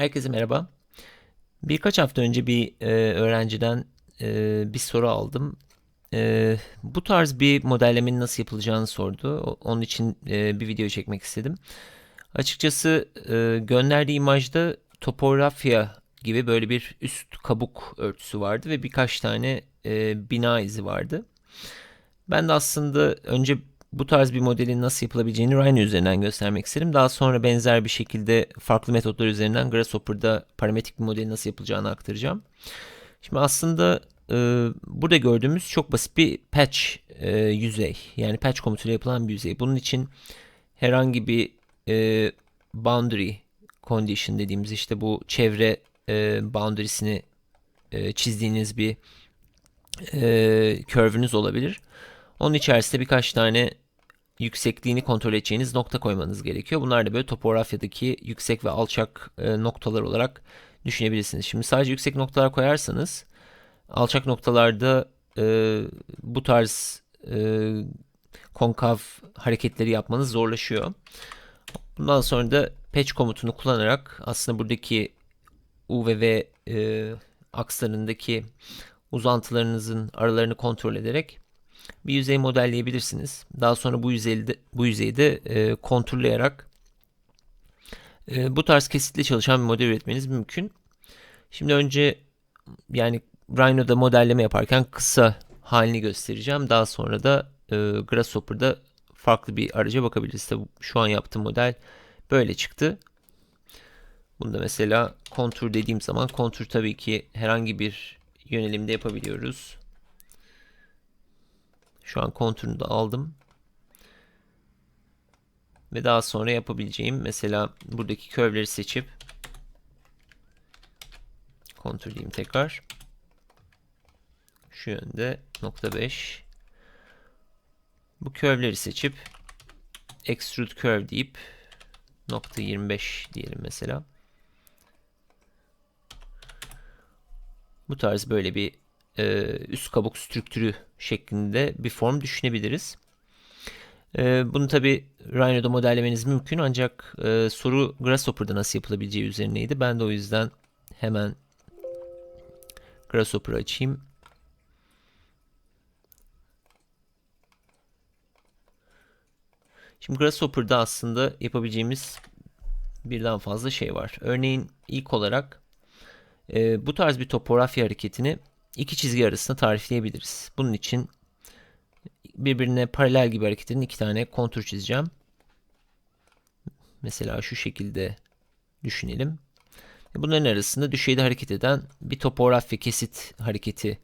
Herkese merhaba. Birkaç hafta önce bir e, öğrenciden e, bir soru aldım. E, bu tarz bir modellemenin nasıl yapılacağını sordu. Onun için e, bir video çekmek istedim. Açıkçası e, gönderdiği imajda topografya gibi böyle bir üst kabuk örtüsü vardı ve birkaç tane e, bina izi vardı. Ben de aslında önce bu tarz bir modelin nasıl yapılabileceğini Rhino üzerinden göstermek istedim. Daha sonra benzer bir şekilde farklı metotlar üzerinden Grasshopper'da parametrik bir modelin nasıl yapılacağını aktaracağım. Şimdi aslında e, burada gördüğümüz çok basit bir patch e, yüzey. Yani patch komutuyla yapılan bir yüzey. Bunun için herhangi bir e, boundary condition dediğimiz işte bu çevre e, boundary'sini e, çizdiğiniz bir e, curve'ünüz olabilir. Onun içerisinde birkaç tane yüksekliğini kontrol edeceğiniz nokta koymanız gerekiyor. Bunlar da böyle topografyadaki yüksek ve alçak e, noktalar olarak düşünebilirsiniz. Şimdi sadece yüksek noktalar koyarsanız alçak noktalarda e, bu tarz e, konkav hareketleri yapmanız zorlaşıyor. Bundan sonra da patch komutunu kullanarak aslında buradaki U ve V e, akslarındaki uzantılarınızın aralarını kontrol ederek bir yüzey modelleyebilirsiniz. Daha sonra bu yüzeyde bu yüzeyde e, konturlayarak e, bu tarz kesitli çalışan bir model üretmeniz mümkün. Şimdi önce yani Rhino'da modelleme yaparken kısa halini göstereceğim. Daha sonra da e, Grasshopper'da farklı bir araca bakabiliriz. Tabii şu an yaptığım model böyle çıktı. Bunda mesela kontur dediğim zaman kontur tabii ki herhangi bir yönelimde yapabiliyoruz. Şu an konturunu da aldım. Ve daha sonra yapabileceğim mesela buradaki curve'leri seçip kontur diyeyim tekrar. Şu yönde nokta 5. Bu curve'leri seçip extrude curve deyip nokta 25 diyelim mesela. Bu tarz böyle bir e, üst kabuk strüktürü şeklinde bir form düşünebiliriz. E, bunu tabi Rhino'da modellemeniz mümkün ancak e, soru Grasshopper'da nasıl yapılabileceği üzerineydi. Ben de o yüzden hemen Grasshopper'ı açayım. Şimdi Grasshopper'da aslında yapabileceğimiz birden fazla şey var. Örneğin ilk olarak e, bu tarz bir topografya hareketini iki çizgi arasında tarifleyebiliriz. Bunun için birbirine paralel gibi hareketlerin iki tane kontur çizeceğim. Mesela şu şekilde düşünelim. Bunların arasında düşeyde hareket eden bir topografya kesit hareketi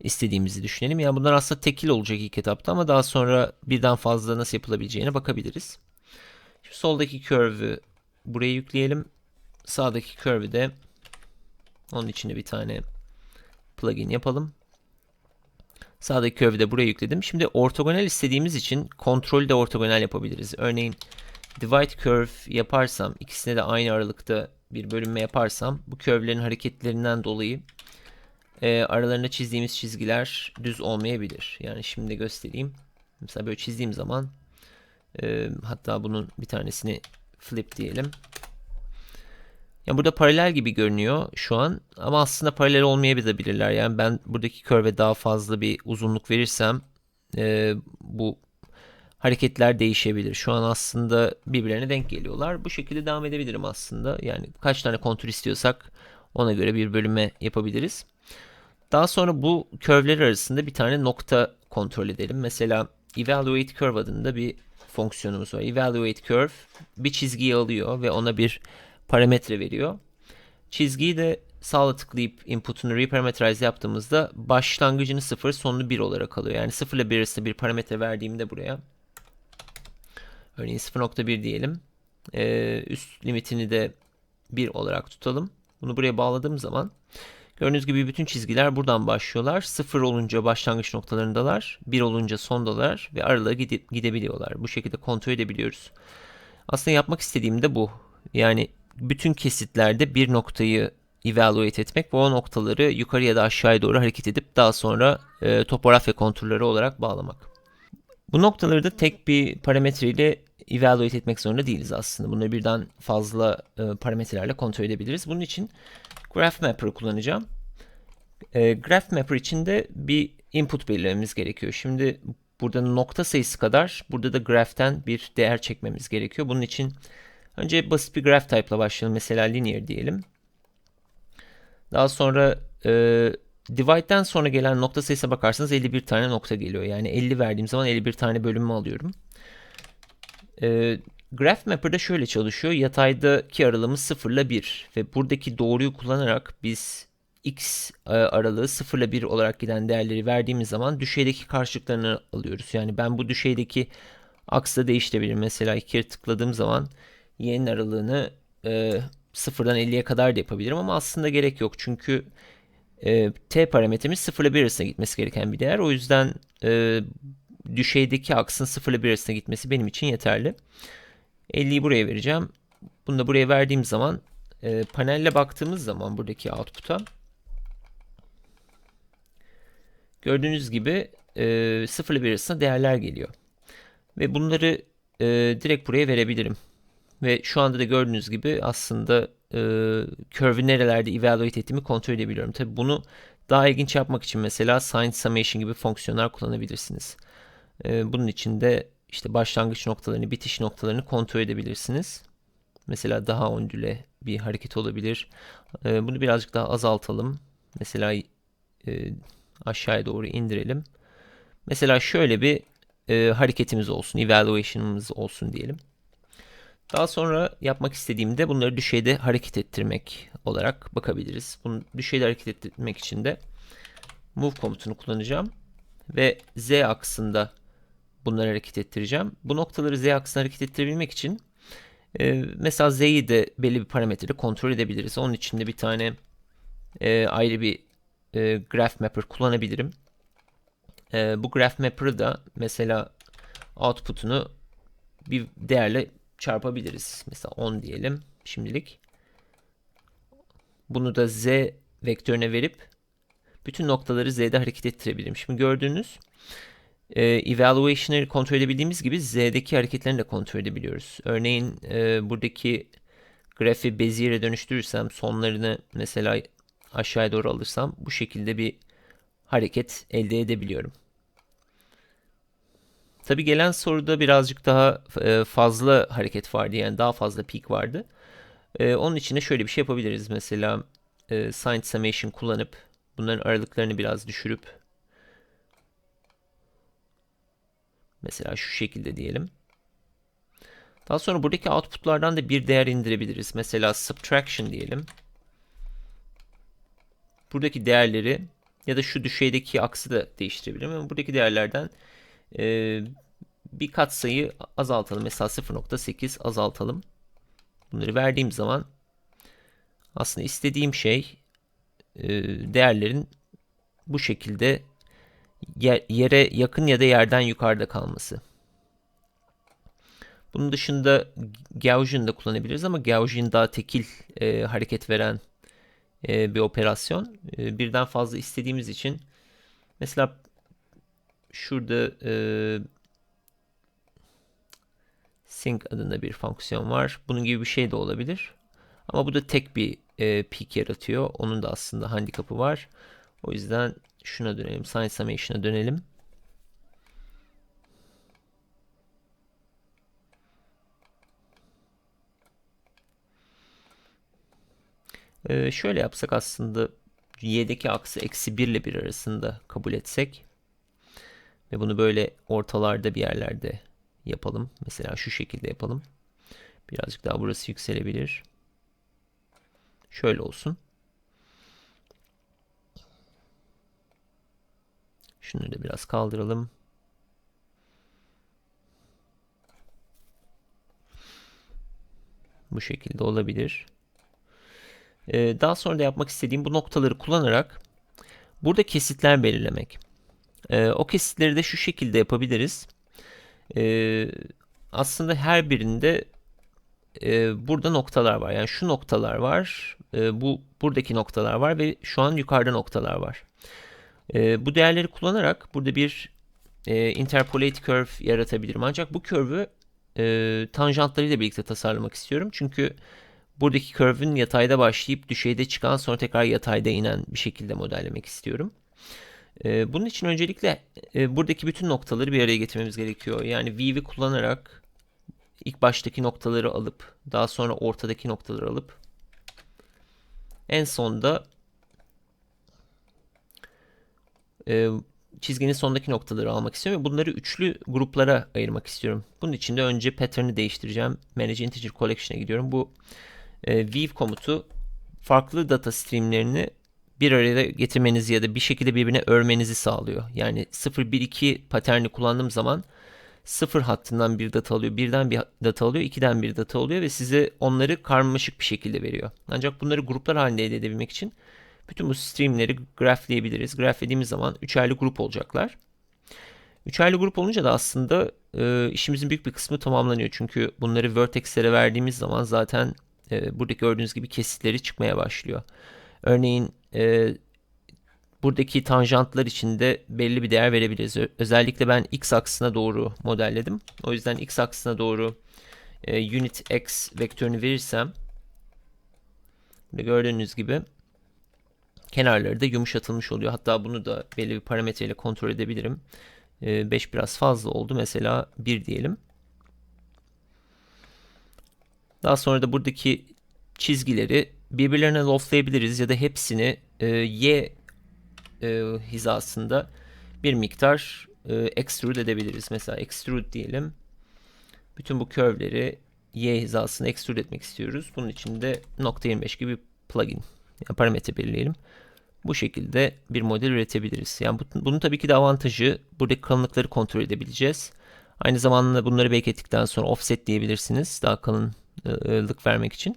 istediğimizi düşünelim. Yani bunlar aslında tekil olacak ilk etapta ama daha sonra birden fazla nasıl yapılabileceğine bakabiliriz. Şimdi soldaki curve'ü buraya yükleyelim. Sağdaki curve'ü de onun içine bir tane plugin yapalım. Sağdaki curve'ü de buraya yükledim. Şimdi ortogonal istediğimiz için kontrolü de ortogonal yapabiliriz. Örneğin divide curve yaparsam, ikisine de aynı aralıkta bir bölünme yaparsam bu curve'lerin hareketlerinden dolayı e, aralarında çizdiğimiz çizgiler düz olmayabilir. Yani şimdi göstereyim. Mesela böyle çizdiğim zaman e, hatta bunun bir tanesini flip diyelim. Yani burada paralel gibi görünüyor şu an ama aslında paralel olmayabilirler. Yani ben buradaki curve'e daha fazla bir uzunluk verirsem e, bu hareketler değişebilir. Şu an aslında birbirlerine denk geliyorlar. Bu şekilde devam edebilirim aslında. Yani kaç tane kontur istiyorsak ona göre bir bölüme yapabiliriz. Daha sonra bu curve'ler arasında bir tane nokta kontrol edelim. Mesela evaluate curve adında bir fonksiyonumuz var. Evaluate curve bir çizgiyi alıyor ve ona bir parametre veriyor. Çizgiyi de sağla tıklayıp input'unu reparameterize yaptığımızda başlangıcını 0 sonunu 1 olarak alıyor. Yani 0 ile 1 arasında bir parametre verdiğimde buraya örneğin 0.1 diyelim. Ee, üst limitini de 1 olarak tutalım. Bunu buraya bağladığım zaman gördüğünüz gibi bütün çizgiler buradan başlıyorlar. 0 olunca başlangıç noktalarındalar. 1 olunca sondalar ve aralığa gide gidebiliyorlar. Bu şekilde kontrol edebiliyoruz. Aslında yapmak istediğim de bu. Yani bütün kesitlerde bir noktayı evaluate etmek ve o noktaları yukarı ya da aşağıya doğru hareket edip daha sonra e, topografya konturları olarak bağlamak. Bu noktaları da tek bir parametre ile evaluate etmek zorunda değiliz aslında. Bunları birden fazla e, parametrelerle kontrol edebiliriz. Bunun için Graph Mapper'ı kullanacağım. E, Graph Mapper için de bir input belirlememiz gerekiyor. Şimdi burada nokta sayısı kadar burada da graph'ten bir değer çekmemiz gerekiyor. Bunun için önce basit bir graph type ile başlayalım. Mesela linear diyelim. Daha sonra e, divide'den sonra gelen nokta sayısına bakarsanız 51 tane nokta geliyor. Yani 50 verdiğim zaman 51 tane bölümü alıyorum. E, Graph Mapper'da şöyle çalışıyor. Yataydaki aralığımız 0 ile 1 ve buradaki doğruyu kullanarak biz x e, aralığı 0 ile 1 olarak giden değerleri verdiğimiz zaman düşeydeki karşılıklarını alıyoruz. Yani ben bu düşeydeki aksı değiştirebilirim. Mesela iki kere tıkladığım zaman y'nin aralığını e, 0'dan 50'ye kadar da yapabilirim ama aslında gerek yok. Çünkü e, t parametremiz 0 ile 1 arasında gitmesi gereken bir değer. O yüzden e, düşeydeki aksın 0 ile 1 arasında gitmesi benim için yeterli. 50'yi buraya vereceğim. Bunu da buraya verdiğim zaman e, panelle baktığımız zaman buradaki output'a gördüğünüz gibi e, 0 ile 1 arasında değerler geliyor. Ve bunları e, direkt buraya verebilirim. Ve şu anda da gördüğünüz gibi aslında e, curve'ü nerelerde evaluate ettiğimi kontrol edebiliyorum. Tabi bunu daha ilginç yapmak için mesela sign summation gibi fonksiyonlar kullanabilirsiniz. E, bunun için de işte başlangıç noktalarını, bitiş noktalarını kontrol edebilirsiniz. Mesela daha ondüle bir hareket olabilir. E, bunu birazcık daha azaltalım. Mesela e, aşağıya doğru indirelim. Mesela şöyle bir e, hareketimiz olsun, evaluation'ımız olsun diyelim. Daha sonra yapmak istediğimde bunları düşeyde hareket ettirmek olarak bakabiliriz. Bunu düşeyde hareket ettirmek için de move komutunu kullanacağım ve z aksında bunları hareket ettireceğim. Bu noktaları z aksına hareket ettirebilmek için e, mesela z'yi de belli bir parametrede kontrol edebiliriz. Onun için de bir tane e, ayrı bir e, graph mapper kullanabilirim. E, bu graph mapper'ı da mesela output'unu bir değerle çarpabiliriz. Mesela 10 diyelim şimdilik. Bunu da z vektörüne verip bütün noktaları z'de hareket ettirebilirim. Şimdi gördüğünüz e, evaluation'ı kontrol edebildiğimiz gibi z'deki hareketlerini de kontrol edebiliyoruz. Örneğin e, buradaki grafi Bezier'e dönüştürürsem sonlarını mesela aşağıya doğru alırsam bu şekilde bir hareket elde edebiliyorum. Tabi gelen soruda birazcık daha e, fazla hareket vardı yani daha fazla peak vardı. E, onun için de şöyle bir şey yapabiliriz. Mesela e, sign summation kullanıp bunların aralıklarını biraz düşürüp mesela şu şekilde diyelim. Daha sonra buradaki outputlardan da bir değer indirebiliriz. Mesela subtraction diyelim. Buradaki değerleri ya da şu düşeydeki aksı da değiştirebilirim ama buradaki değerlerden e, bir katsayı azaltalım. Mesela 0.8 azaltalım. Bunları verdiğim zaman aslında istediğim şey e, değerlerin bu şekilde yere yakın ya da yerden yukarıda kalması. Bunun dışında Gaussian da kullanabiliriz ama Gaussian daha tekil e, hareket veren e, bir operasyon. E, birden fazla istediğimiz için mesela şurada e, sync adında bir fonksiyon var. Bunun gibi bir şey de olabilir. Ama bu da tek bir e, peak yaratıyor. Onun da aslında handikapı var. O yüzden şuna dönelim. Sign summation'a dönelim. Ee, şöyle yapsak aslında y'deki aksı eksi 1 ile 1 arasında kabul etsek ve bunu böyle ortalarda bir yerlerde yapalım. Mesela şu şekilde yapalım. Birazcık daha burası yükselebilir. Şöyle olsun. Şunu da biraz kaldıralım. Bu şekilde olabilir. Ee, daha sonra da yapmak istediğim bu noktaları kullanarak burada kesitler belirlemek. Ee, o kesitleri de şu şekilde yapabiliriz. Ee, aslında her birinde e, burada noktalar var. Yani şu noktalar var. E, bu buradaki noktalar var ve şu an yukarıda noktalar var. E, bu değerleri kullanarak burada bir e, interpolate curve yaratabilirim. Ancak bu curve'ü e, tanjantlarıyla birlikte tasarlamak istiyorum. Çünkü buradaki curve'ün yatayda başlayıp düşeyde çıkan sonra tekrar yatayda inen bir şekilde modellemek istiyorum. E, bunun için öncelikle e, buradaki bütün noktaları bir araya getirmemiz gerekiyor. Yani weave'i kullanarak ilk baştaki noktaları alıp daha sonra ortadaki noktaları alıp en sonda e, çizginin sondaki noktaları almak istiyorum ve bunları üçlü gruplara ayırmak istiyorum. Bunun için de önce pattern'ı değiştireceğim. Manage Integer Collection'a gidiyorum. Bu e, weave komutu farklı data streamlerini bir araya getirmenizi ya da bir şekilde birbirine örmenizi sağlıyor. Yani 0 1 2 paterni kullandığım zaman 0 hattından bir data alıyor, birden bir data alıyor, 2'den bir data alıyor ve size onları karmaşık bir şekilde veriyor. Ancak bunları gruplar halinde elde edebilmek için bütün bu streamleri grafleyebiliriz. Graflediğimiz zaman üçerli grup olacaklar. Üçerli grup olunca da aslında e, işimizin büyük bir kısmı tamamlanıyor. Çünkü bunları vertexlere verdiğimiz zaman zaten e, buradaki gördüğünüz gibi kesitleri çıkmaya başlıyor. Örneğin e, buradaki tanjantlar için de belli bir değer verebiliriz. Özellikle ben x aksına doğru modelledim. O yüzden x aksına doğru e, unit x vektörünü verirsem gördüğünüz gibi kenarları da yumuşatılmış oluyor. Hatta bunu da belli bir parametreyle kontrol edebilirim. 5 e, biraz fazla oldu. Mesela 1 diyelim. Daha sonra da buradaki çizgileri birbirlerine loftlayabiliriz ya da hepsini e, y e, hizasında bir miktar e, extrude edebiliriz. Mesela extrude diyelim. Bütün bu curve'leri y hizasına extrude etmek istiyoruz. Bunun için de nokta 25 gibi plugin yani parametre belirleyelim. Bu şekilde bir model üretebiliriz. Yani bu, bunun tabii ki de avantajı buradaki kalınlıkları kontrol edebileceğiz. Aynı zamanda bunları beklettikten sonra offset diyebilirsiniz. Daha kalınlık vermek için.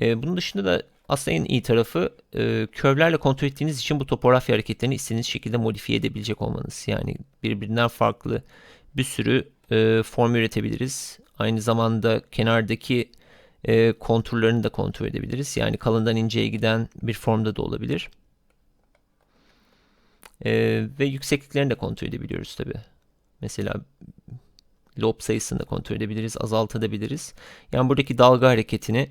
E, bunun dışında da aslında en iyi tarafı e, curve'lerle kontrol ettiğiniz için bu topografya hareketlerini istediğiniz şekilde modifiye edebilecek olmanız. Yani birbirinden farklı bir sürü e, form üretebiliriz. Aynı zamanda kenardaki e, konturlarını da kontrol edebiliriz. Yani kalından inceye giden bir formda da olabilir. E, ve yüksekliklerini de kontrol edebiliyoruz tabi. Mesela lob sayısını da kontrol edebiliriz, azaltabiliriz. Yani buradaki dalga hareketini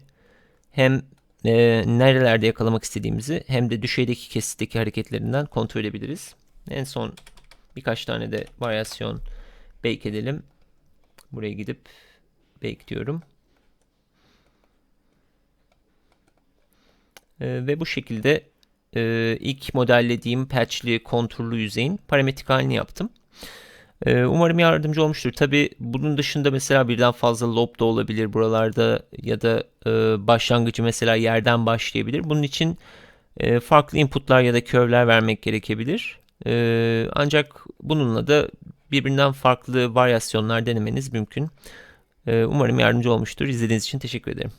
hem e, nerelerde yakalamak istediğimizi hem de düşeydeki kesitteki hareketlerinden kontrol edebiliriz. En son birkaç tane de varyasyon bake edelim. Buraya gidip bake diyorum. E, ve bu şekilde e, ilk modellediğim patchli konturlu yüzeyin parametrik halini yaptım. Ee, umarım yardımcı olmuştur. Tabi bunun dışında mesela birden fazla lob da olabilir buralarda ya da e, başlangıcı mesela yerden başlayabilir. Bunun için e, farklı inputlar ya da curve'ler vermek gerekebilir. E, ancak bununla da birbirinden farklı varyasyonlar denemeniz mümkün. Umarım yardımcı olmuştur. İzlediğiniz için teşekkür ederim.